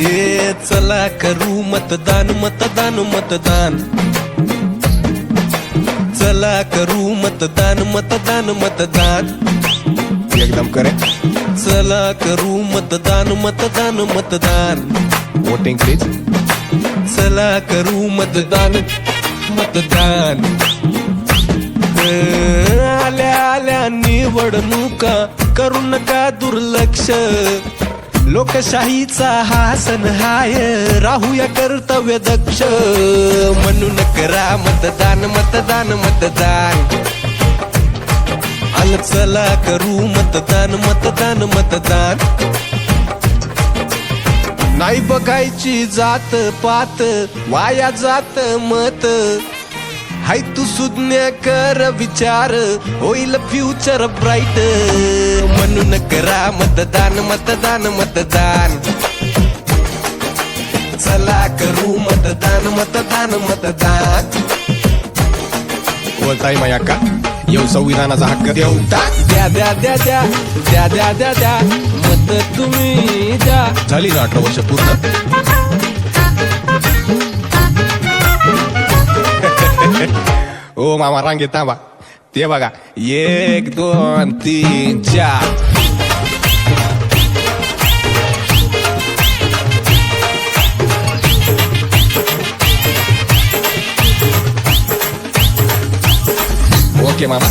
ये चला करू मतदान मतदान मतदान. चला करू मतदान मतदान मतदान. एकदम करे चला करू मतदान मतदान मतदान. वोटिंग प्लीज चला करू मतदान मतदान. आल्या आल्या निवडणुका करू नका दुर्लक्ष. लोकशाहीचा हा सण हाय. राहूया कर्तव्य दक्ष. म्हणून करा मतदान मतदान मतदान. आल चला करू मतदान मतदान मतदान. नाही बघायची जात पात. वाया जात मत. हाय तू सुज्ञ कर विचार होईल फ्युचर ब्राईट म्हणून करा मतदान मतदान मतदान. चला करू मतदान मतदान मतदान. बोलताय माया का येऊ संविधानाचा हक्क देऊ. द्या द्या द्या द्या द्या द्या द्या द्या मत तुम्ही द्या. झाली ना अठरा वर्ष पूर्ण. ओ मामा रांगेत थांबा ते बघा एक दोन तीन चार ओके मामा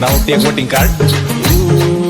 नाव ते वोटिंग कार्ड